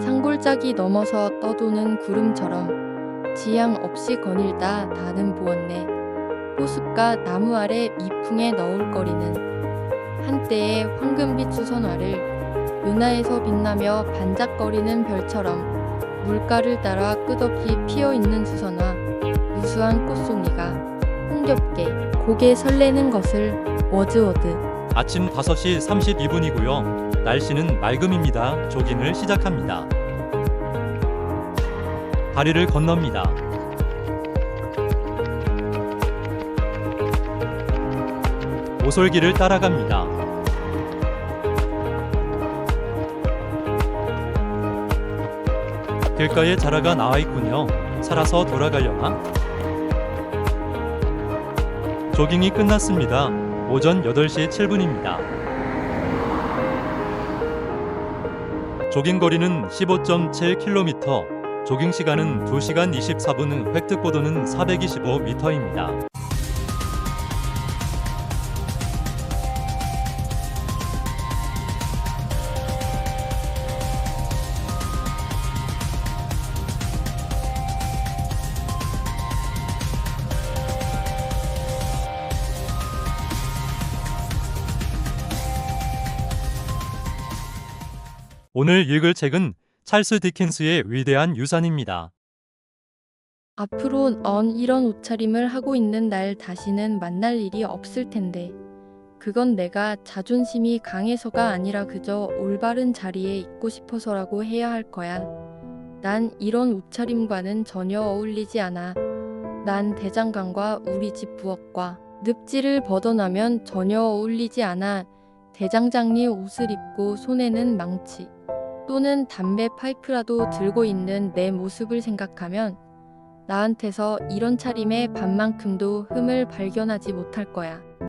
산골짜기 넘어서 떠도는 구름처럼 지향 없이 거닐다 닿는 보았네. 호숫가 나무 아래 미풍에 너울거리는 한때의 황금빛 수선화를 윤하에서 빛나며 반짝거리는 별처럼 물가를 따라 끝없이 피어있는 수선화 무수한 꽃송이가 흥겹게 고개 설레는 것을 워즈워드 아침 5시 32분이고요. 날씨는 맑음입니다. 조깅을 시작합니다. 다리를 건넙니다. 오솔길을 따라갑니다. 길가에 자라가 나와 있군요. 살아서 돌아가려나? 조깅이 끝났습니다. 오전 8시 7분입니다. 조깅 거리는 15.7km, 조깅 시간은 2시간 24분, 획득 고도는 425m입니다. 오늘 읽을 책은 찰스 디킨스의 위대한 유산입니다. 앞으로 언 이런 옷차림을 하고 있는 날 다시는 만날 일이 없을 텐데 그건 내가 자존심이 강해서가 아니라 그저 올바른 자리에 있고 싶어서라고 해야 할 거야. 난 이런 옷차림과는 전혀 어울리지 않아. 난 대장간과 우리 집 부엌과 늪지를 벗어나면 전혀 어울리지 않아. 대장장리 옷을 입고 손에는 망치 또는 담배 파이프라도 들고 있는 내 모습을 생각하면 나한테서 이런 차림의 반만큼도 흠을 발견하지 못할 거야.